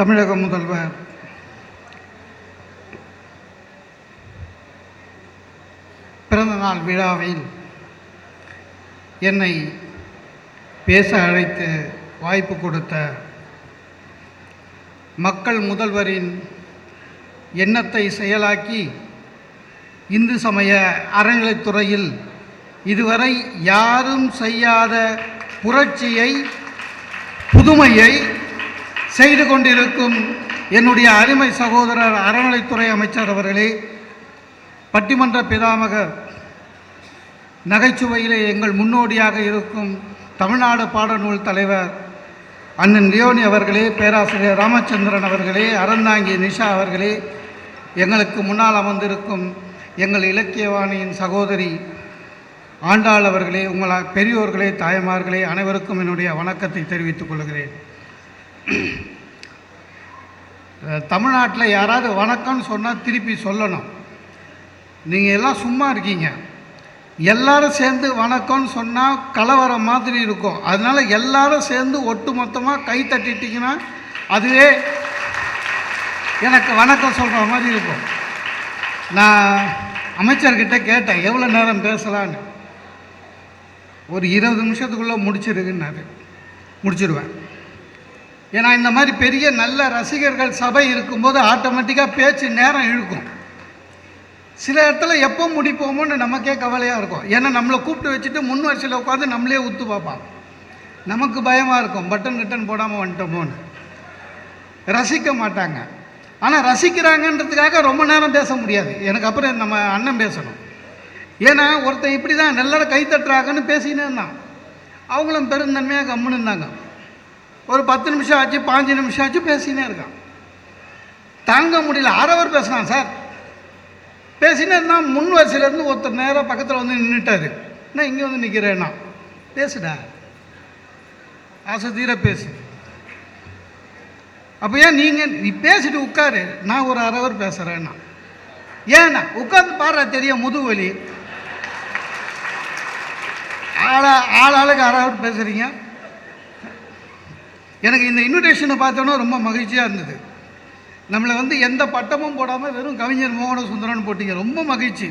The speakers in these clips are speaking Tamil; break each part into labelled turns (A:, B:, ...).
A: தமிழக முதல்வர். பிறந்தநாள் விழாவில் என்னை பேச அழைத்து வாய்ப்பு கொடுத்த மக்கள் முதல்வரின் எண்ணத்தை செயலாக்கி இந்து சமய அறநிலைத்துறையில் இதுவரை யாரும் செய்யாத புரட்சியை புதுமையை செய்து கொண்டிருக்கும் என்னுடைய அருமை சகோதரர் அறநிலைத்துறை அமைச்சர் அவர்களே பட்டிமன்ற பிதாமகர் நகைச்சுவையிலே எங்கள் முன்னோடியாக இருக்கும் தமிழ்நாடு பாடநூல் தலைவர் அண்ணன் லியோனி அவர்களே பேராசிரியர் ராமச்சந்திரன் அவர்களே அறந்தாங்கி நிஷா அவர்களே எங்களுக்கு முன்னால் அமர்ந்திருக்கும் எங்கள் இலக்கியவாணியின் சகோதரி ஆண்டாள் அவர்களே உங்கள் பெரியோர்களே தாய்மார்களே அனைவருக்கும் என்னுடைய வணக்கத்தை தெரிவித்துக் கொள்கிறேன். தமிழ்நாட்டில் யாராவது வணக்கம்னு சொன்னால் திருப்பி சொல்லணும். நீங்கள் எல்லாம் சும்மா இருக்கீங்க. எல்லாரும் சேர்ந்து வணக்கம்னு சொன்னால் கலவரம் மாதிரி இருக்கும். அதனால் எல்லாரும் சேர்ந்து ஒட்டு மொத்தமாக கை தட்டிட்டிங்கன்னா அதுவே எனக்கு வணக்கம் சொல்கிற மாதிரி இருக்கும். நான் அமைச்சர்கிட்ட கேட்டேன் எவ்வளோ நேரம் பேசலான்னு ஒரு இருபது நிமிஷத்துக்குள்ளே முடிச்சிருக்குன்னாரு முடிச்சிடுவேன் ஏன்னா இந்த மாதிரி பெரிய நல்ல ரசிகர்கள் சபை இருக்கும்போது ஆட்டோமேட்டிக்காக பேச்சு நேரம் இழுக்கும். சில இடத்துல எப்போ முடிப்போமோன்னு நமக்கே கவலையாக இருக்கும். ஏன்னா நம்மளை கூப்பிட்டு வச்சுட்டு முன் வரிசையில் உட்காந்து நம்மளே உத்து பார்ப்பான். நமக்கு பயமாக இருக்கும். பட்டன் கிட்டன் போடாமல் வந்துட்டோமோன்னு. ரசிக்க மாட்டாங்க. ஆனால் ரசிக்கிறாங்கன்றதுக்காக ரொம்ப நேரம் பேச முடியாது. எனக்கு அப்புறம் நம்ம அண்ணன் பேசணும். ஏன்னா ஒருத்தன் இப்படி தான் எல்லாரும் கை தட்டுறாங்கன்னு பேசினே இருந்தான் அவங்களும் பெருந்தன்மையாக கம்முன்னு இருந்தாங்க. ஒரு பத்து நிமிஷம் ஆச்சு பாஞ்சு நிமிஷம் ஆச்சு பேசினே இருக்கான். தாங்க முடியல அரவர் பேசுகிறான் சார். பேசினே இருந்தால் முன் வரிசையிலேருந்து ஒருத்தர் நேராக பக்கத்தில் வந்து நின்றுட்டாரு நான் இங்கே வந்து நிற்கிறேன்னா பேசுடா. ஆசை தீர பேசு. அப்போ ஏன் நீங்கள் நீ பேசிட்டு உட்காரு. நான் ஒரு அரவர் பேசுகிறேன்னா ஏன்னா உட்காந்து பாடுற தெரியும் முதுவலி வலி? ஆளா ஆள் ஆளுக்கு அரவர் பேசுகிறீங்க எனக்கு இந்த இன்விடேஷனை பார்த்தோன்னா ரொம்ப மகிழ்ச்சியாக இருந்தது. நம்மளை வந்து எந்த பட்டமும் போடாமல் வெறும் கவிஞர் மோகன சுந்தரன் போட்டிங்க. ரொம்ப மகிழ்ச்சி.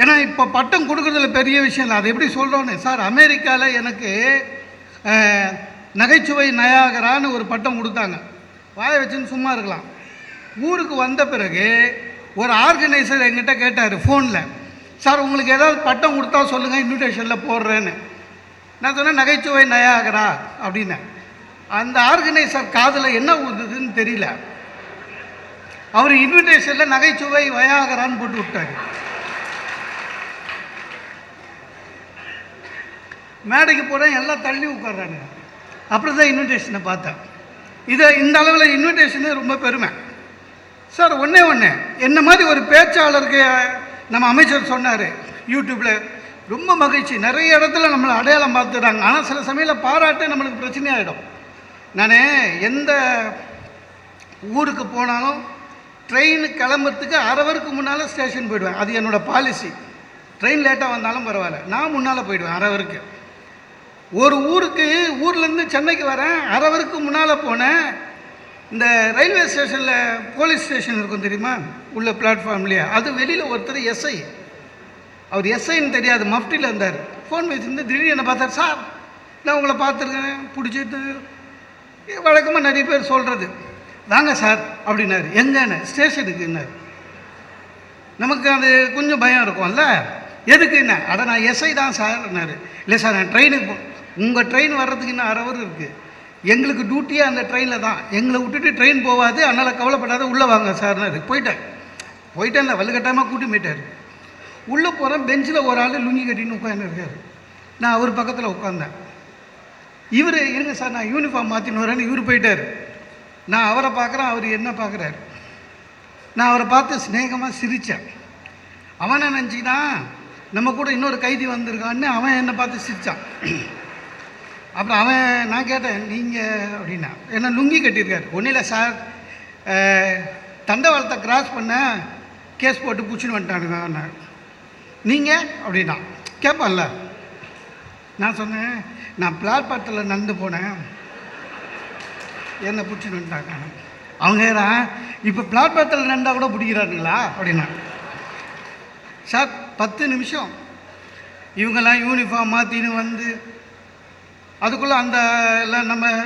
A: ஏன்னா இப்போ பட்டம் கொடுக்குறதுல பெரிய விஷயம் இல்லை. அதை எப்படி சொல்கிறோன்னு சார் அமெரிக்காவில் எனக்கு நகைச்சுவை நயாகரான்னு ஒரு பட்டம் கொடுத்தாங்க. வாய வச்சுன்னு சும்மா இருக்கலாம். ஊருக்கு வந்த பிறகு ஒரு ஆர்கனைசர் எங்கிட்ட கேட்டார் ஃபோனில். சார் உங்களுக்கு ஏதாவது பட்டம் கொடுத்தா சொல்லுங்கள் இன்விடேஷனில் போடுறேன்னு. நான் சொன்னேன் நகைச்சுவை நயாகரா? அப்படின்னேன் அந்த ஆர்கனைசர் காதில் என்ன ஊதுதுன்னு தெரியல. அவர் இன்விடேஷனில் நகைச்சுவை வயாகரான்னு போட்டு விட்டாரு. மேடைக்கு போகிறேன் எல்லாம் தள்ளி உட்காடுறாங்க அப்புறம் தான் இன்விடேஷனை பார்த்தேன். இதை இந்த அளவில் இன்விடேஷனு ரொம்ப பெருமை. சார் ஒன்றே ஒன்று என்ன மாதிரி ஒரு பேச்சாளருக்கு நம்ம அமைச்சர் சொன்னார் யூடியூப்பில் ரொம்ப மகிழ்ச்சி. நிறைய இடத்துல நம்மளை அடையாளம் பார்த்துட்டாங்க. ஆனால் சில சமயத்தில் பாராட்டு நம்மளுக்கு பிரச்சனையாயிடும். நான் எந்த ஊருக்கு போனாலும் ட்ரெயின் கிளம்புறதுக்கு அரவருக்கு முன்னால் ஸ்டேஷன் போயிடுவேன். அது என்னோடய பாலிசி ட்ரெயின் லேட்டாக வந்தாலும் பரவாயில்ல. நான் முன்னால் போயிடுவேன் அரவருக்கு ஒரு ஊருக்கு ஊர்லேருந்து சென்னைக்கு வரேன் அரவருக்கு முன்னால் போனேன். இந்த ரயில்வே ஸ்டேஷனில் போலீஸ் ஸ்டேஷன் இருக்கும் தெரியுமா? உள்ள பிளாட்ஃபார்ம்லேயே அது வெளியில் ஒருத்தர் எஸ்ஐ அவர் எஸ்ஐன்னு தெரியாது மஃப்டியில் இருந்தார். ஃபோன் வச்சுருந்து திடீர்னு என்ன பார்த்தார் சார் நான் உங்களை பார்த்துருக்கேன் பிடிச்சிட்டு. வழக்கமாக நிறைய பேர் சொல்கிறது வாங்க சார் அப்படின்னாரு. எங்கன்னு ஸ்டேஷனுக்குன்னாரு நமக்கு அது கொஞ்சம் பயம் இருக்கும்ல. எதுக்கு என்ன? அட நான் எஸ்ஐ தான் சார்னாரு இல்லை சார் நான் ட்ரெயினுக்கு போ உங்கள் ட்ரெயின் வர்றதுக்கு இன்னும் அரை ஹவர் இருக்குது எங்களுக்கு டியூட்டியே அந்த ட்ரெயினில் தான். எங்களை விட்டுட்டு ட்ரெயின் போகாது அதனால் கவலைப்படாத உள்ளே வாங்க சார்னாரு போயிட்டேன். போயிட்டேன்ல வலுக்கட்டாயமாக கூட்டி போயிட்டார். உள்ளே போகிறேன் பெஞ்சில் ஒரு ஆள் லுங்கி கட்டின்னு உட்காந்துருக்காரு நான் அவர் பக்கத்தில் உட்காந்தேன் இவர் இருங்க சார் நான் யூனிஃபார்ம் மாற்றின்னு வரேன்னு இவர் போயிட்டார். நான் அவரை பார்க்குறேன் அவர் என்ன பார்க்குறாரு? நான் அவரை பார்த்து சிநேகமாக சிரித்தேன் அவனை நினச்சிக்கிட்டான்? நம்ம கூட இன்னொரு கைதி வந்திருக்கான்னு அவன் என்னை பார்த்து சிரித்தான் அப்புறம் அவன் நான் கேட்டேன் நீங்கள் அப்படின்னா என்ன லுங்கி கட்டியிருக்காரு. ஒன்றும் இல்லை சார் தண்டவாளத்தை கிராஸ் பண்ண கேஸ் போட்டு பிடிச்சின்னு வந்துட்டானுங்க நீங்கள் அப்படின்னா. கேட்பான்ல நான் சொன்னேன் நான் பிளாட்பாத்தில் நடந்து போனேன். என்னை பிடிச்சின்னு அவங்க இப்போ பிளாட்பாத்தில் நடந்தால் கூட பிடிக்கிறாருங்களா? அப்படின்னா. சார் பத்து நிமிஷம். இவங்கெல்லாம் யூனிஃபார்ம் மாற்றின்னு வந்து அதுக்குள்ளே அந்த எல்லாம் நம்ம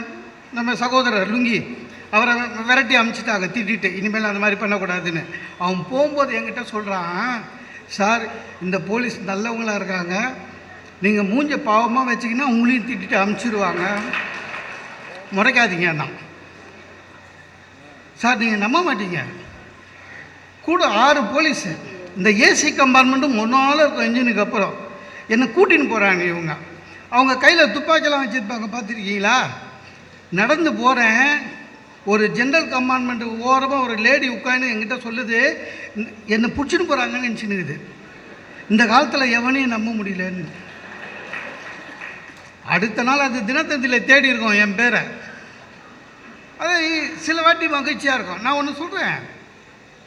A: நம்ம சகோதரர் லுங்கி அவரை விரட்டி அமுச்சிட்டாங்க திட்டிட்டு. இனிமேல் அந்த மாதிரி பண்ணக்கூடாதுன்னு. அவன் போகும்போது என்கிட்ட சொல்கிறான் சார் இந்த போலீஸ் நல்லவங்களா இருக்காங்க. நீங்கள் மூஞ்ச பாவமாக வச்சிங்கன்னா உங்களையும் திட்டிட்டு அமுச்சிடுவாங்க முறைக்காதீங்க தான் சார் நீங்கள் நம்ப மாட்டீங்க. கூட ஆறு போலீஸு இந்த ஏசி கம்பார்ட்மெண்ட்டும் ஒன்றால் இருக்கும் இன்ஜினுக்கு அப்புறம். என்னை கூட்டின்னு போகிறாங்க இவங்க. அவங்க கையில் துப்பாக்கிலாம் வச்சுருப்பாங்க பார்த்துருக்கீங்களா? நடந்து போகிறேன் ஒரு ஜென்ரல் கம்பார்ட்மெண்ட் ஓரமாக ஒரு லேடி உட்காந்து என்கிட்ட சொல்லுது என்னை பிடிச்சின்னு போகிறாங்கன்னு நினச்சினுக்குது இந்த காலத்தில் எவனையும் நம்ப முடியலன்னு. அடுத்த நாள் அது தினத்தந்தியில் தேடி இருக்கோம் என் பேரை. அது சில வாட்டி மகிழ்ச்சியாக இருக்கும். நான் ஒன்று சொல்கிறேன்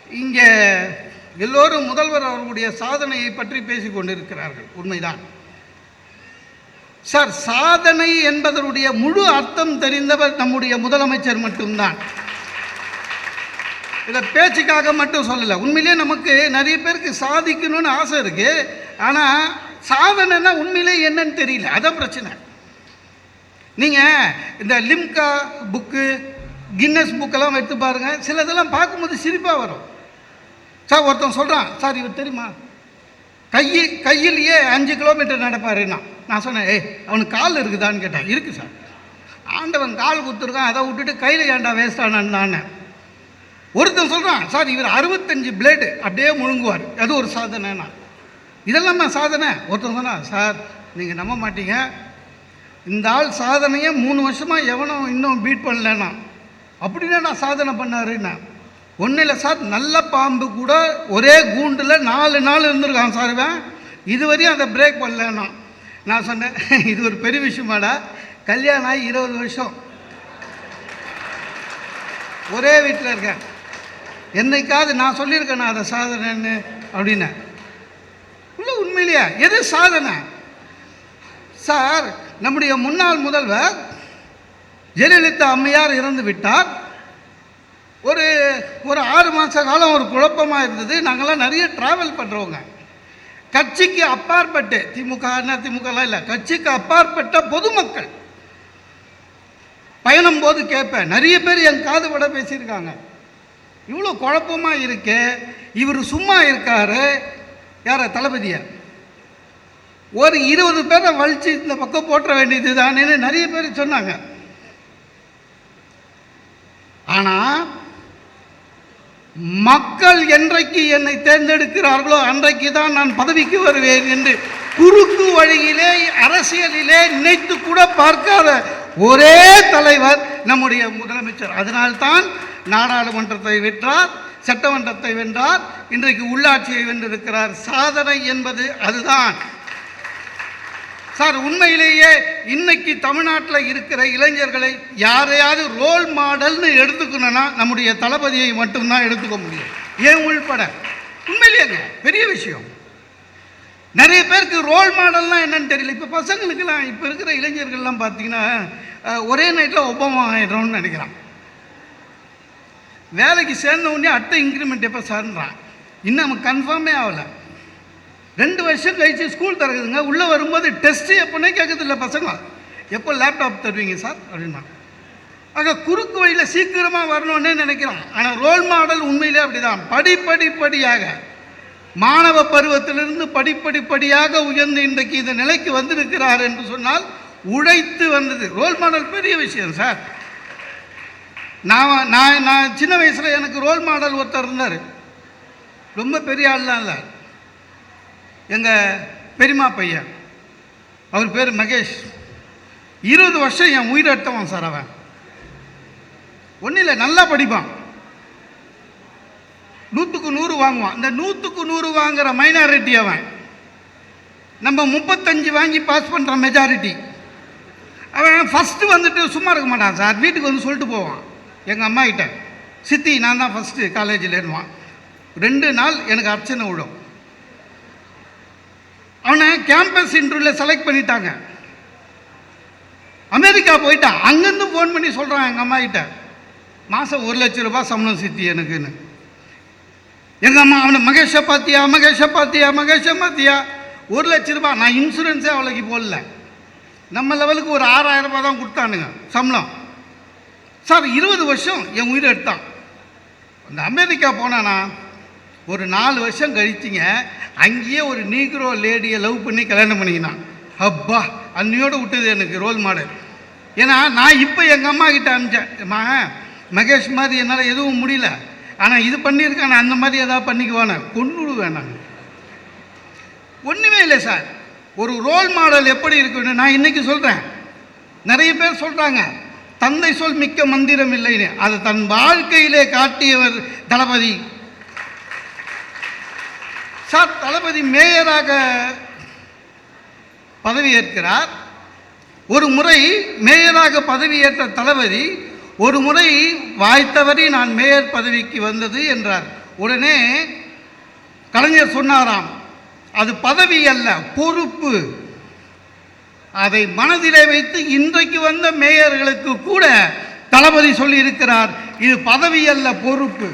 A: இங்கே எல்லோரும் முதல்வர் அவர்களுடைய சாதனையை பற்றி பேசிக் கொண்டிருக்கிறார்கள் உண்மைதான். சார் சாதனை என்பதனுடைய முழு அர்த்தம் தெரிந்தவர் நம்முடைய முதலமைச்சர் மட்டும்தான். இதை பேச்சுக்காக மட்டும் சொல்லலை. உண்மையிலேயே நமக்கு நிறைய பேருக்கு சாதிக்கணும்னு ஆசை இருக்குது ஆனால் சாதனைன்னா உண்மையிலே என்னன்னு தெரியல. அதான் பிரச்சனை. நீங்கள் இந்த லிம்கா புக்கு கின்னஸ் புக்கெல்லாம் எடுத்து பாருங்கள் சிலதெல்லாம் பார்க்கும்போது சிரிப்பாக வரும். சார் ஒருத்தன் சொல்கிறான் சார் இவர் தெரியுமா? கையில் கையிலேயே அஞ்சு கிலோமீட்டர் நடப்பாருன்னா நான். சொன்னேன் ஏய் அவனுக்கு கால் இருக்குதான்னு கேட்டேன். இருக்குது சார். ஆண்டவன் கால் குத்துருக்கான் அதை விட்டுட்டு கையில் ஏன்டா வேஸ்ட் ஆனான்னு நான். ஒருத்தன் சொல்கிறான் சார் இவர் அறுபத்தஞ்சு பிளேடு அப்படியே முழுங்குவார். அது ஒரு சாதனைனா இதெல்லாமா சாதனை? ஒருத்தன் சொன்னான் சார் நீங்கள் நம்ப மாட்டீங்க. இந்த ஆள் சாதனையை மூணு வருஷமாக எவனும் இன்னும் பீட் பண்ணலன்னா அப்படின்னா நான் சாதனை பண்ணாருன்னா ஒன்றும் இல்லை சார் நல்ல பாம்பு கூட ஒரே கூண்டில் நாலு நாள் இருந்திருக்கான் சார் இவன். இதுவரையும் அதை பிரேக் பண்ணலன்னா நான் சொன்னேன் இது ஒரு பெரிய விஷயமாடா. கல்யாணம் ஆகி இருபது வருஷம். ஒரே வீட்டில் இருக்கேன். என்னைக்காவது நான் சொல்லியிருக்கேன் நான் அதை சாதனைன்னு? அப்படின்னு. இல்லை உண்மையிலேயே எது சாதனை? சார் நம்முடைய முன்னாள் முதல்வர் ஜெயலலிதா அம்மையார் இறந்து விட்டார். ஒரு ஒரு ஆறு மாத காலம் ஒரு குழப்பமாக இருந்தது. நாங்கள்லாம் நிறைய ட்ராவல் பண்ணுறவங்க கட்சிக்கு அப்பாற்பட்டு திமுக அதிமுகலாம் இல்லை. கட்சிக்கு அப்பாற்பட்ட பொதுமக்கள். பயணம் போது கேட்பேன். நிறைய பேர் என் காது விட பேசியிருக்காங்க. இவ்வளோ குழப்பமாக இருக்கு. இவர் சும்மா இருக்காரு. யார தளபதியை? ஒரு இருபது பேரை வலிச்சு இந்த பக்கம் போட்ட வேண்டியது தானேன்னு நிறைய பேர் சொன்னாங்க. ஆனால் மக்கள் என்றைக்கு என்னை தேர்ந்தெடுக்கிறார்களோ அன்றைக்கு தான் நான் பதவிக்கு வருவேன் என்று குறுக்கு வழியிலே அரசியலிலே நினைத்து கூட பார்க்காத ஒரே தலைவர் நம்முடைய முதலமைச்சர். அதனால்தான் நாடாளுமன்றத்தை வென்றார் சட்டமன்றத்தை வென்றார் இன்றைக்கு உள்ளாட்சியை வென்றிருக்கிறார். சாதனை என்பது அதுதான். சார் உண்மையிலேயே இன்னைக்கு தமிழ்நாட்டில் இருக்கிற இளைஞர்களை யாரையாவது ரோல் மாடல்னு எடுத்துக்கணும்னா நம்முடைய தளபதியை மட்டும்தான் எடுத்துக்க முடியும். ஏன் உள்பட? உண்மையிலேங்க பெரிய விஷயம். நிறைய பேருக்கு ரோல் மாடல்லாம் என்னன்னு தெரியல. இப்போ பசங்களுக்கெல்லாம் இப்போ இருக்கிற இளைஞர்கள்லாம் பார்த்தீங்கன்னா ஒரே நைட்டில் ஒப்பம் ஆயிடுறோம்னு நினைக்கிறான். வேலைக்கு சேர்ந்த உடனே அடுத்த இன்க்ரிமெண்ட் எப்போ சார்ன்றான்? இன்னும் அவன் கன்ஃபார்மே ஆகலை. ரெண்டு வருஷம் கழிச்சு ஸ்கூல் திறக்குதுங்க. உள்ளே வரும்போது டெஸ்ட்டு எப்போனே கேட்கறது இல்லை பசங்க. எப்போ லேப்டாப் தருவீங்க சார் அப்படின்னா. ஆக குறுக்கு வழியில் சீக்கிரமாக வரணும்னே நினைக்கிறான் ஆனால் ரோல் மாடல் உண்மையிலே அப்படிதான். படிப்படிப்படியாக மாணவ பருவத்திலிருந்து படிப்படிப்படியாக உயர்ந்து இன்றைக்கு இந்த நிலைக்கு வந்திருக்கிறார் என்று சொன்னால் உழைத்து வந்தது. ரோல் மாடல் பெரிய விஷயம் சார் நான் நான் நான் சின்ன வயசில் எனக்கு ரோல் மாடல் ஒருத்தர் இருந்தார். ரொம்ப பெரிய ஆள்லாம் இல்லை. எங்கள் பெரியம்மா பையன். அவர் பேர் மகேஷ். இருபது வருஷம் என் உயிர் எடுத்தவன் சார் அவன். ஒன்றும் இல்லை நல்லா படிப்பான். நூற்றுக்கு நூறு வாங்குவான். இந்த நூற்றுக்கு நூறு வாங்குற மைனாரிட்டி அவன். நம்ம முப்பத்தஞ்சு வாங்கி பாஸ் பண்ணுற மெஜாரிட்டி அவன் ஃபஸ்ட்டு வந்துட்டு சும்மா இருக்க மாட்டான் சார். வீட்டுக்கு வந்து சொல்லிட்டு போவான். எங்கள் அம்மா கிட்ட சித்தி நான் தான் ஃபஸ்ட்டு காலேஜில் இருவான் ரெண்டு நாள் எனக்கு அர்ச்சனை விடும். அவனை கேம்பஸ் இன்டர்வியூவில் செலக்ட் பண்ணிட்டாங்க. அமெரிக்கா போயிட்டான் அங்கேருந்து ஃபோன் பண்ணி சொல்கிறான் எங்கள் அம்மா கிட்ட. மாதம் ஒரு லட்ச ரூபாய் சம்பளம் சித்தி எனக்குன்னு. எங்கள் அம்மா அவனை மகேஷை பார்த்தியா மகேஷை பார்த்தியா மகேஷை பார்த்தியா? ஒரு லட்ச ரூபாய் நான் இன்சூரன்ஸே அவளுக்கு போடல நம்ம லெவலுக்கு ஒரு ஆறாயிரம் ரூபாய் தான் கொடுத்தானுங்க சம்பளம். சார் இருபது வருஷம் என் உயிரை எடுத்தான். அந்த அமெரிக்கா போனானா ஒரு நாலு வருஷம் கழிச்சிங்க அங்கேயே ஒரு நீக்ரோ லேடியை லவ் பண்ணி கல்யாணம் பண்ணிக்கினான். அப்பா அன்னையோடு விட்டது எனக்கு ரோல் மாடல் ஏன்னா நான் இப்போ எங்கள் அம்மா கிட்ட அனுப்பிச்சேன். மகேஷ் மாதிரி என்னால் எதுவும் முடியல. ஆனால் இது பண்ணியிருக்கான அந்த மாதிரி ஏதாவது பண்ணிக்குவானே கொண்டுடுவேன் நான். ஒன்றுமே இல்லை சார். ஒரு ரோல் மாடல் எப்படி இருக்குன்னு நான் இன்னைக்கு சொல்கிறேன் நிறைய பேர் சொல்கிறாங்க தந்தை சொல் மிக்க மந்திரம் இல்லைன்னு. அதை தன் வாழ்க்கையிலே காட்டியவர் தளபதி சார் தளபதி மேயராக பதவியேற்கிறார். ஒரு முறை மேயராக பதவியேற்ற தளபதி ஒரு முறை வாய்த்தவரி நான் மேயர் பதவிக்கு வந்தது என்றார். உடனே கலைஞர் சொன்னாராம் அது பதவி அல்ல பொறுப்பு. அதை மனதிலே வைத்து இன்றைக்கு வந்த மேயர்களுக்கு கூட தளபதி சொல்லியிருக்கிறார் இது பதவி அல்ல பொறுப்பு.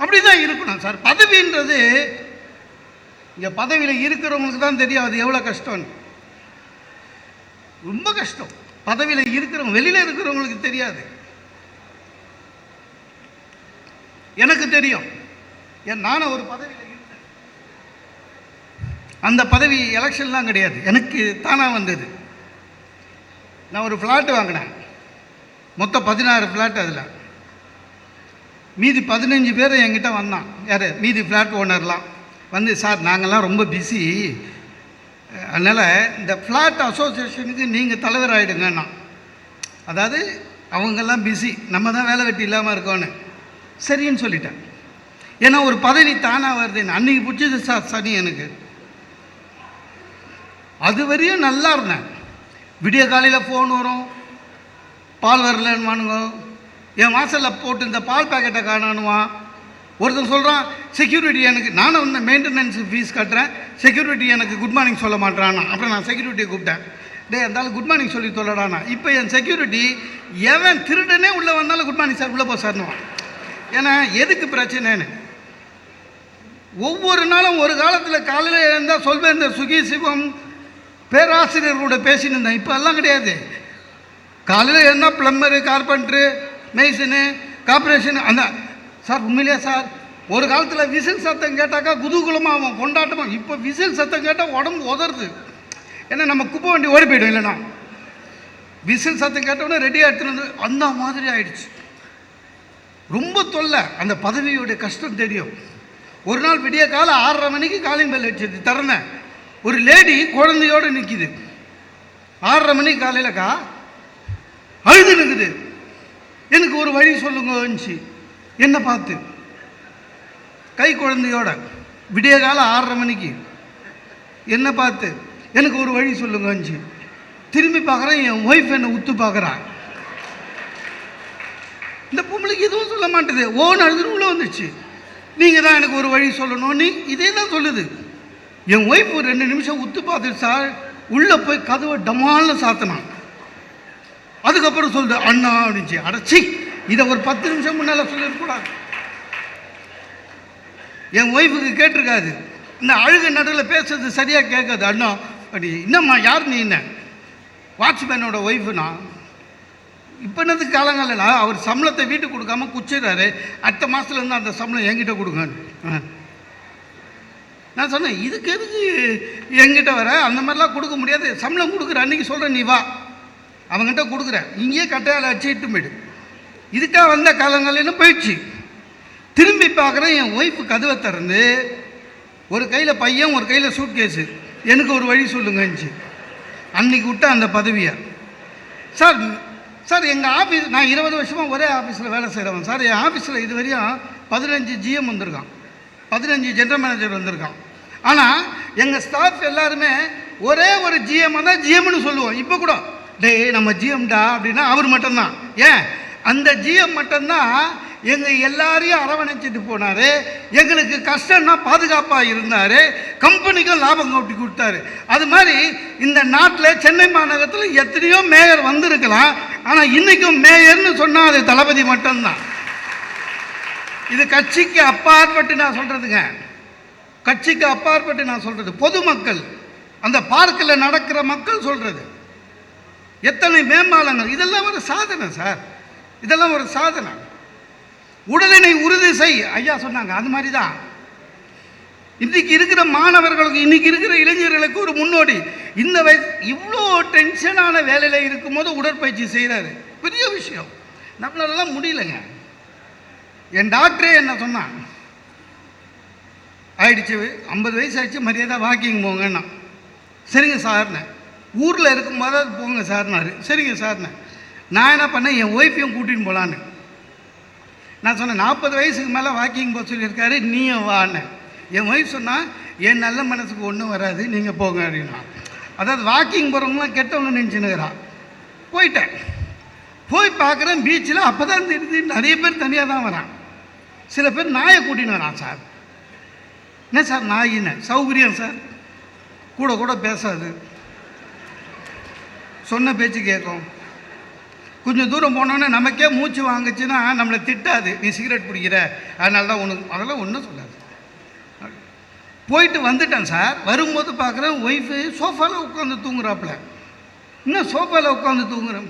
A: அப்படி தான் இருக்கணும் சார். பதவின்றது இங்கே பதவியில் இருக்கிறவங்களுக்கு தான் தெரியும் அது எவ்வளோ கஷ்டம்னு. ரொம்ப கஷ்டம். பதவியில் இருக்கிறவங்க வெளியில் இருக்கிறவங்களுக்கு தெரியாது. எனக்கு தெரியும். என் நானும் ஒரு பதவியில் இருந்தேன். அந்த பதவி எலெக்ஷன்லாம் கிடையாது. எனக்கு தானாக வந்தது. நான் ஒரு ஃப்ளாட் வாங்கினேன். மொத்தம் பதினாறு ஃப்ளாட் அதில். மீதி பதினஞ்சு பேர் என்கிட்ட வந்தான். யார்? மீதி ஃப்ளாட் ஓனர்லாம் வந்து சார் நாங்கள்லாம் ரொம்ப பிஸி அதனால் இந்த ஃப்ளாட் அசோசியேஷனுக்கு நீங்கள் தலைவர் ஆகிடுங்கண்ணா அதாவது அவங்கெல்லாம் பிஸி நம்ம தான் வேலை வெட்டி இல்லாமல் இருக்கோன்னு. சரின்னு சொல்லிட்டேன். ஏன்னா ஒரு பதவி தானாக வருது. அன்றைக்கி பிடிச்சது சார் சனி எனக்கு. அது வரையும் நல்லா இருந்தேன். விடிய காலையில் ஃபோன் வரும். பால் வரலன்னுவானுங்க. என் வாசலில் போட்டு இந்த பால் பாக்கெட்டை காணணுவான் ஒருத்தன் சொல்கிறான் செக்யூரிட்டி எனக்கு நானும் வந்து மெயின்டெனன்ஸ் ஃபீஸ் கட்டுறேன். செக்யூரிட்டி எனக்கு குட் மார்னிங் சொல்ல மாட்டானா அப்புறம் நான் செக்யூரிட்டியை கூப்பிட்டேன். டேய் இருந்தாலும் குட் மார்னிங் சொல்லி சொல்லடானா இப்போ என் செக்யூரிட்டி எவன் திருடனே உள்ளே வந்தாலும் குட் மார்னிங் சார் உள்ளே போ சார்னுவான் ஏன்னா எதுக்கு பிரச்சனைன்னு? ஒவ்வொரு நாளும் ஒரு காலத்தில் காலையில் இருந்தால் சொல்வேன் இந்த சுகி சிவம் பேராசிரியர்களோட பேசின்னு இருந்தேன். இப்போ எல்லாம் கிடையாது. காலையில் என்ன ப்ளம்பரு கார்பெண்ட்ரு மெய்சனு கார்பரேஷன் அந்த சார் உண்மையிலேயே சார் ஒரு காலத்தில் விசில் சத்தம் கேட்டாக்கா குதூகுலமாக அவன் கொண்டாட்டமாக இப்போ விசில் சத்தம் கேட்டால் உடம்பு உதறது. ஏன்னா நம்ம குப்பை வண்டி ஓடி போயிடும் இல்லைன்னா. விசில் சத்தம் கேட்டவுடனே ரெடியாக எடுத்துன்னு வந்து அந்த மாதிரி ஆயிடுச்சு. ரொம்ப தொல்லை அந்த பதவியோடைய கஷ்டம் தெரியும். ஒரு நாள் விடிய காலம் ஆறரை மணிக்கு காலிங் பெல் அடிச்சது திறந்தேன் ஒரு லேடி குழந்தையோடு நிற்கிது ஆறரை மணிக்கு காலையிலக்கா அழுது நிற்குது எனக்கு ஒரு வழி சொல்லுங்கன்னுச்சு என்ன பார்த்து? கை குழந்தையோட விடிய காலம் ஆறரை மணிக்கு. என்னை பார்த்து? எனக்கு ஒரு வழி சொல்லுங்கன்னுச்சு திரும்பி பார்க்குறேன் என் ஒய்ஃப் என்னை உத்து பார்க்குறான் இந்த பொம்பளைக்கு எதுவும் சொல்ல மாட்டேது. ஓன் அழுதுன்னு உள்ளே வந்துச்சு. நீங்கள் தான் எனக்கு ஒரு வழி சொல்லணும்னு இதே தான் சொல்லுது. என் ஒய்ஃப் ஒரு ரெண்டு நிமிஷம் உத்து பார்த்துட்டு சார் உள்ளே போய் கதவை டமால்னு சாத்தினான். அதுக்கப்புறம் சொல்லுது அண்ணா அப்படின்ச்சு அடைச்சி இதை ஒரு பத்து நிமிஷம் முன்னால் சொல்லியிருக்கூடாது என் ஒய்ஃபுக்கு கேட்டிருக்காது இந்த அழுகு நடுவில் பேசுறது சரியாக கேட்காது அண்ணா. அப்படி என்னம்மா யார் நீ என்ன? வாட்ச்மேனோட ஒய்ஃபுனா இப்போ என்னது காலங்களில் அவர் சம்பளத்தை வீட்டுக்கு கொடுக்காம குச்சிடுறாரு அடுத்த மாதத்துலேருந்து அந்த சம்பளம் என்கிட்ட கொடுங்க நான் சொன்னேன் இதுக்கு எதுக்கு என்கிட்ட வர? அந்த மாதிரிலாம் கொடுக்க முடியாது. சம்பளம் கொடுக்குற அன்றைக்கி சொல்கிறேன் நீ வா. அவங்ககிட்ட கொடுக்குறேன். இங்கேயே கட்டையால் அடிச்சுட்டு போயிடு. இதுக்காக வந்த காலங்களின்னு போயிடுச்சு. திரும்பி பார்க்குறேன் என் ஒய்ஃபு கதவை திறந்து ஒரு கையில் பையன் ஒரு கையில் சூட் கேஸு எனக்கு ஒரு வழி சொல்லுங்கன்னுச்சு. அன்னைக்கு விட்ட அந்த பதவியை. சார் சார் எங்கள் ஆஃபீஸ் நான் இருபது வருஷமாக ஒரே ஆஃபீஸில் வேலை செய்கிறவன் சார் என் ஆஃபீஸில் இது வரையும் பதினஞ்சு ஜிஎம் வந்திருக்கான். பதினஞ்சு ஜென்ரல் மேனேஜர் வந்திருக்கான். ஆனால் எங்கள் ஸ்டாஃப் எல்லாருமே ஒரே ஒரு ஜிஎம் தான் ஜிஎம்னு சொல்லுவோம். இப்போ கூட. டேய் நம்ம ஜிஎம்டா அப்படின்னா அவர் மட்டும்தான். ஏன்? அந்த ஜிஎம் மட்டும்தான் எங்கள் எல்லாரையும் அரவணைச்சிட்டு போனார். எங்களுக்கு கஷ்டம்னா பாதுகாப்பாக இருந்தார். கம்பெனிக்கும் லாபம் கட்டி கொடுத்தாரு. அது மாதிரி இந்த நாட்டில் சென்னை மாநகரத்தில் எத்தனையோ மேயர் வந்திருக்கலாம். ஆனால் இன்றைக்கும் மேயர்னு சொன்னால் அது தளபதி மட்டும்தான். இது கட்சிக்கு அப்பாற்பட்டு நான் சொல்கிறதுங்க கட்சிக்கு அப்பாற்பட்டு நான் சொல்கிறது பொதுமக்கள். அந்த பார்க்கில் நடக்கிற மக்கள் சொல்கிறது எத்தனை மேம்பாலங்கள்? இதெல்லாம் ஒரு சாதனை சார். இதெல்லாம் ஒரு சாதனை. உடலினை உறுதி செய். ஐயா சொன்னாங்க அது மாதிரி தான் இன்றைக்கு இருக்கிற மாணவர்களுக்கு இன்றைக்கி இருக்கிற இளைஞர்களுக்கு ஒரு முன்னோடி. இந்த வயசு இவ்வளோ டென்ஷனான வேலையில் இருக்கும்போது உடற்பயிற்சி செய்கிறாரு பெரிய விஷயம். நம்மளாலலாம் முடியலங்க. என் டாக்டரே என்ன சொன்னான்? ஆயிடுச்சு ஐம்பது வயசு ஆயிடுச்சு மரியாதை வாக்கிங் போங்கன்னா சரிங்க சார்னேன் ஊரில் இருக்கும்போது அது போங்க சார்னாரு. சரிங்க சார்னேன் நான் என்ன பண்ணேன்? என் ஒய்ஃபையும் கூட்டின்னு போகலான்னு நான் சொன்னேன் நாற்பது வயசுக்கு மேலே வாக்கிங் போக சொல்லியிருக்காரு நீயும் வான்னு. என் ஒய்ஃப் சொன்னால் என் நல்ல மனசுக்கு ஒன்றும் வராது நீங்கள் போங்க அப்படின்னா. அதாவது வாக்கிங் போகிறவங்களாம் கெட்டவங்க நினச்சினுக்கிறான் போயிட்டேன். போய் பார்க்குறேன் பீச்சில் அப்போ தான் தெரிஞ்சு நிறைய பேர் தனியாக தான் வரான். சில பேர் நாயை கூட்டின்னு வரான் சார். என்ன சார் நாயின்னு? சௌகரியம் சார். கூட கூட பேசாது. சொன்ன பேச்சு கேட்கும் கொஞ்சம் தூரம் போனோன்னே நமக்கே மூச்சு வாங்குச்சுன்னா நம்மளை திட்டாது. நீ சிகரெட் பிடிக்கிற. அதனால தான் உனக்கு அதெல்லாம் ஒன்றும் சொல்லாது. போயிட்டு வந்துட்டேன் சார். வரும்போது பார்க்குறேன் ஒய்ஃபு சோஃபாவில் உட்காந்து தூங்குறாப்புல. இன்னும் சோஃபாவில் உட்காந்து தூங்குறேன்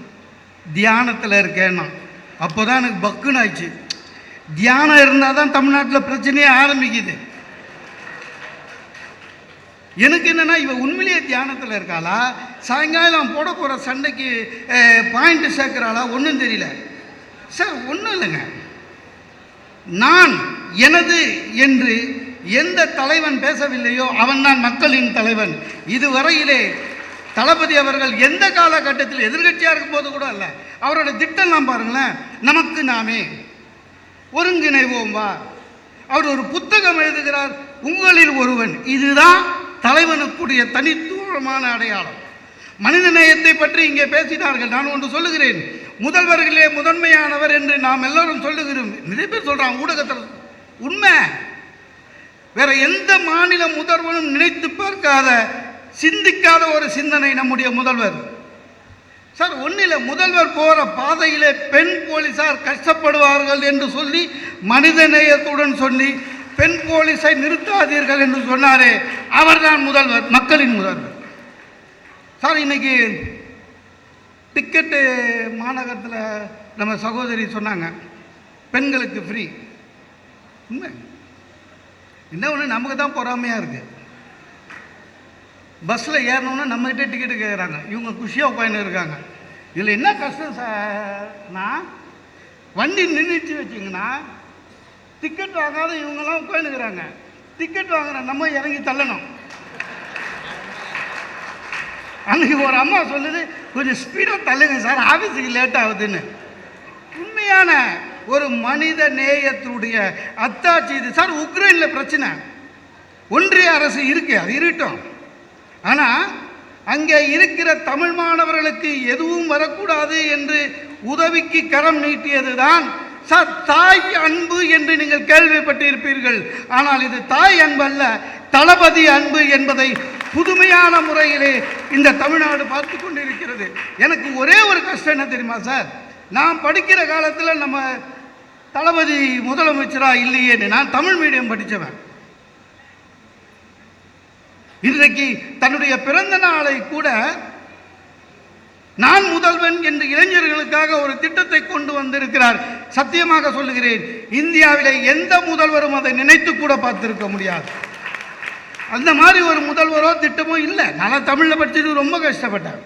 A: தியானத்தில் இருக்கேன்னா. அப்போ தான் எனக்கு பக்குன்னு ஆயிடுச்சு. தியானம் இருந்தால் தான் தமிழ்நாட்டில் பிரச்சனையே ஆரம்பிக்குது. எனக்கு என்னென்னா இவன் உண்மையிலேயே தியானத்தில் இருக்காளா? சாயங்காலம் போட போகிற சண்டைக்கு பாயிண்ட்டு சேர்க்குறாளா? ஒன்றும் தெரியல. சார் ஒன்றும் இல்லைங்க. நான் எனது என்று எந்த தலைவன் பேசவில்லையோ அவன்தான் மக்களின் தலைவன். இதுவரையிலே தளபதி அவர்கள் எந்த காலகட்டத்தில் எதிர்கட்சியாக இருக்கும்போது கூட இல்லை அவரோட திட்டம்லாம் பாருங்களேன். நமக்கு நாமே ஒருங்கிணைவோம் வா. அவர் ஒரு புத்தகம் எழுதுகிறார். உங்களில் ஒருவன். இதுதான் தலைவனுக்குரிய தனித்துவமான அடையாளம். மனித நேயத்தை பற்றி இங்கே பேசினார்கள். நான் ஒன்று சொல்லுகிறேன். முதல்வர்களே முதன்மையானவர் என்று நாம் எல்லோரும் சொல்லுகிறோம். நிறைய பேர் சொல்றாங்க ஊடகத்தில். உண்மை. வேற எந்த மாநில முதல்வனும் நினைத்து பார்க்காத சிந்திக்காத ஒரு சிந்தனை நம்முடைய முதல்வர். சார் ஒன்றில் முதல்வர் போகிற பாதையிலே பெண் போலீசார் கஷ்டப்படுவார்கள் என்று சொல்லி மனித நேயத்துடன் சொல்லி பெண் போலீஸை நிறுத்தாதீர்கள் என்று சொன்னாரே அவர்தான் முதல்வர் மக்களின் முதல்வர். சார் இன்னைக்கு டிக்கெட்டு மாநகரத்தில் நம்ம சகோதரி சொன்னாங்க பெண்களுக்கு ஃப்ரீ உண்மை? என்ன ஒன்று நமக்கு தான் பொறாமையாக இருக்குது பஸ்ஸில் ஏறணும்னா நம்மகிட்ட டிக்கெட்டு கேட்குறாங்க இவங்க குஷியாக உட்காந்து இருக்காங்க. இதில் என்ன கஷ்டம் சார்னா வண்டி நின்றுச்சு வச்சிங்கன்னா டிக்கெட் வாங்காத இவங்கெல்லாம் உட்காந்துக்கிறாங்க டிக்கெட் வாங்குற நம்ம இறங்கி தள்ளணும். அன்னைக்கு ஒரு அம்மா சொல்லுது கொஞ்சம் ஸ்பீடாக தள்ளுங்க சார் ஆஃபீஸுக்கு லேட் ஆகுதுன்னு. உண்மையான ஒரு மனித நேயத்துடைய அத்தாட்சி இது. சார் உக்ரைனில் பிரச்சனை. ஒன்றிய அரசு இருக்கு அது இருக்கட்டும். ஆனால் அங்கே இருக்கிற தமிழ் மாணவர்களுக்கு எதுவும் வரக்கூடாது என்று உதவிக்கு கரம் நீட்டியது தான் சார் தாய் அன்பு என்று நீங்கள் கேள்விப்பட்டிருப்பீர்கள். ஆனால் இது தாய் அன்பு அல்ல தளபதி அன்பு என்பதை புதுமையான முறையிலே இந்த தமிழ்நாடு பார்த்து கொண்டிருக்கிறது. எனக்கு ஒரே ஒரு கஷ்டம் என்ன தெரியுமா சார்? நான் படிக்கிற காலத்தில் நம்ம தளபதி முதலமைச்சராக இல்லையேன்னு நான் தமிழ் மீடியம் படித்தவன் இன்றைக்கு தன்னுடைய பிறந்த நாளை கூட நான் முதல்வன் என்று இளைஞர்களுக்காக ஒரு திட்டத்தை கொண்டு வந்திருக்கிறார். சத்தியமாக சொல்லுகிறேன் இந்தியாவிலே எந்த முதல்வரும் அதை நினைத்து கூட பார்த்திருக்க முடியாது. அந்த மாதிரி ஒரு முதல்வரோ திட்டமோ இல்லை. நான் தமிழில் படிச்சுட்டு ரொம்ப கஷ்டப்பட்டேன்.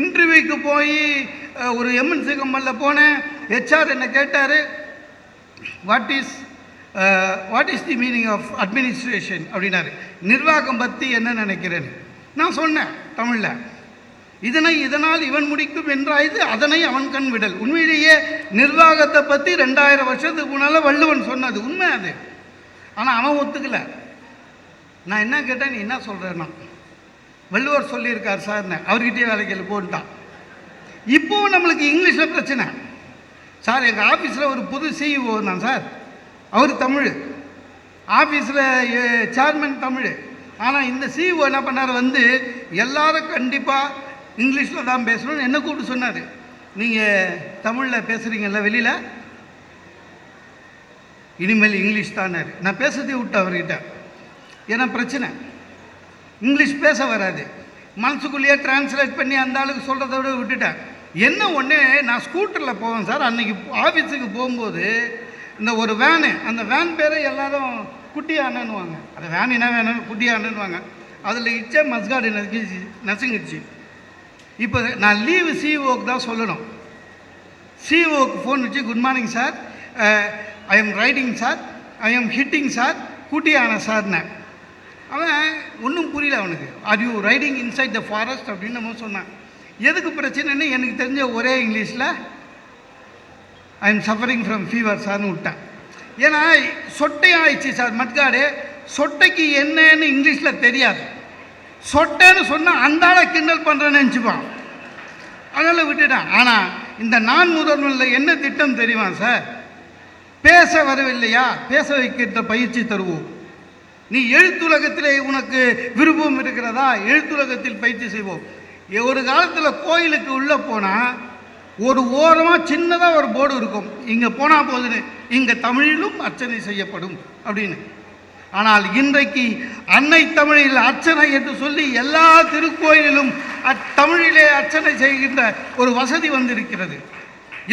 A: இன்டர்வியூக்கு போய் ஒரு எம்என்சி கம்பெனியில் போனேன். ஹெச்ஆர் என்னை கேட்டார் what is what is the meaning of administration அப்படின்னாரு. நிர்வாகம் பற்றி என்ன நினைக்கிறேன்னு. நான் சொன்னேன் தமிழில். இதனை இதனால் இவன் முடிக்கும் என்றாய்து அதனை அவன் கண் விடல். உண்மையிலேயே நிர்வாகத்தை பற்றி ரெண்டாயிரம் வருஷத்துக்கு முன்னால் வள்ளுவன் சொன்னது. உண்மை அது. ஆனால் அவன் ஒத்துக்கல. நான் என்ன கேட்டேன் நீ என்ன சொல்கிறேன்னா வள்ளுவர் சொல்லியிருக்கார் சார்னு அவர்கிட்டயே வேலைக்கு போட்டான் இப்போவும் நம்மளுக்கு இங்கிலீஷில் பிரச்சனை. சார் எங்கள் ஆஃபீஸில் ஒரு புது சிஇஓ தான் சார். அவர் தமிழ். ஆஃபீஸில் சேர்மன் தமிழ். ஆனால் இந்த சிஇஓ என்ன பண்ணார் வந்து எல்லாரும் கண்டிப்பாக இங்கிலீஷில் தான் பேசணும்னு என்ன கூப்பிட்டு சொன்னார்? நீங்கள் தமிழில் பேசுகிறீங்கல்ல வெளியில்? இனிமேல் இங்கிலீஷ் தானார் நான் பேசுறதே விட்டு அவர்கிட்ட. ஏன்னா பிரச்சனை. இங்கிலீஷ் பேச வராது. மனசுக்குள்ளேயே டிரான்ஸ்லேட் பண்ணி அந்த ஆளுக்கு சொல்கிறத விட விட்டுட்டேன். என்ன ஒன்று நான் ஸ்கூட்டரில் போவேன் சார். அன்னைக்கு ஆஃபீஸுக்கு போகும்போது இந்த ஒரு வேனு அந்த வேன் பேரை எல்லாரும் குட்டி அண்ணன்னுவாங்க அந்த வேன் என்ன வேணும் குட்டி அண்ணன்னுவாங்க அதில் இச்சே மஸ்காடு நசுங்கிச்சு நசுங்கிச்சு இப்போ நான் லீவு சிஓக்கு தான் சொல்லணும். சிஓக்கு ஃபோன் வச்சு good morning sir I am riding sir I am hitting sir கூட்டியான சார்னேன் அவன் ஒன்றும் புரியல அவனுக்கு. Are you riding inside the forest அப்படின்னு நம்ம சொன்னான். எதுக்கு பிரச்சனைன்னு எனக்கு தெரிஞ்ச ஒரே இங்கிலீஷில் I am suffering from fever சார்னு விட்டேன். ஏன்னா சொட்டை ஆயிடுச்சு சார் மட்காடு சொட்டைக்கு என்னன்னு இங்கிலீஷில் தெரியாது. சொட்டைன்னு சொன்னால் அந்த ஆளை கிண்டல் பண்ணுறேன்னு நினச்சிப்பான். அதனால் விட்டுட்டேன். ஆனால் இந்த நான் முதல்வனில் என்ன திட்டம் தெரியுமா சார்? பேச வரவில்லையா? பேச வைக்கின்ற பயிற்சி தருவோம் நீ எழுத்துலகத்திலே உனக்கு விருப்பம் இருக்கிறதா? எழுத்துலகத்தில் பயிற்சி செய்வோம். ஒரு காலத்தில் கோயிலுக்கு உள்ளே போனால் ஒரு ஓரமாக சின்னதாக ஒரு போர்டு இருக்கும். இங்கே போனால் போதுன்னு. இங்கே தமிழிலும் அர்ச்சனை செய்யப்படும் அப்படின்னு. ஆனால் இன்றைக்கு அன்னை தமிழில் அர்ச்சனை என்று சொல்லி எல்லா திருக்கோயிலிலும் அத்தமிழிலே அர்ச்சனை செய்கின்ற ஒரு வசதி வந்திருக்கிறது.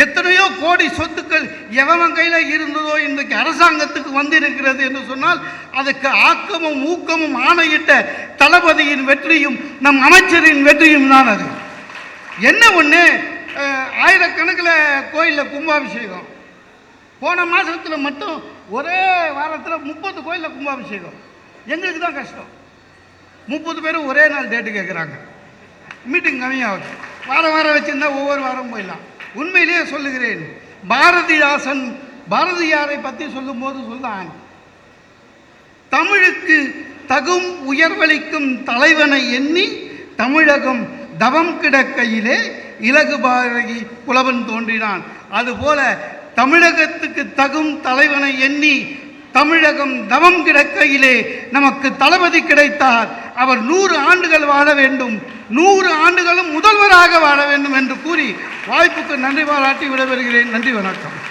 A: எத்தனையோ கோடி சொத்துக்கள் எவன் கையில் இருந்ததோ இன்றைக்கு அரசாங்கத்துக்கு வந்திருக்கிறது என்று சொன்னால் அதுக்கு ஆக்கமும் ஊக்கமும் ஆணையிட்ட தளபதியின் வெற்றியும் நம் அமைச்சரின் வெற்றியும் தான் அது. என்ன ஒன்று ஆயிரக்கணக்கில் கோயிலில் கும்பாபிஷேகம். போன மாதத்தில் மட்டும் ஒரே வாரத்தில் முப்பது கோயிலில் கும்பாபிஷேகம். எங்களுக்கு தான் கஷ்டம். முப்பது பேரும் ஒரே நாள் டேட்டு கேட்குறாங்க மீட்டிங் கம்மியாகுது. வாரம் வாரம் வச்சுருந்தா ஒவ்வொரு வாரம் போயிடலாம். உண்மையிலேயே சொல்லுகிறேன். பாரதிதாசன் பாரதியாரை பற்றி சொல்லும்போது சொல்றான் தமிழுக்கு தகும் உயர்வளிக்கும் தலைவனை எண்ணி தமிழகம் தவம் கிடக்கையிலே இலகு பாரதி புலவன் தோன்றினான். அதுபோல தமிழகத்துக்கு தகும் தலைவனை எண்ணி தமிழகம் தவம் கிடக்கையிலே நமக்கு தளபதி கிடைத்தார். அவர் நூறு ஆண்டுகள் வாழ வேண்டும். நூறு ஆண்டுகளும் முதல்வராக வாழ வேண்டும் என்று கூறி வாய்ப்புக்கு நன்றி பாராட்டி விடைபெறுகிறேன். நன்றி வணக்கம்.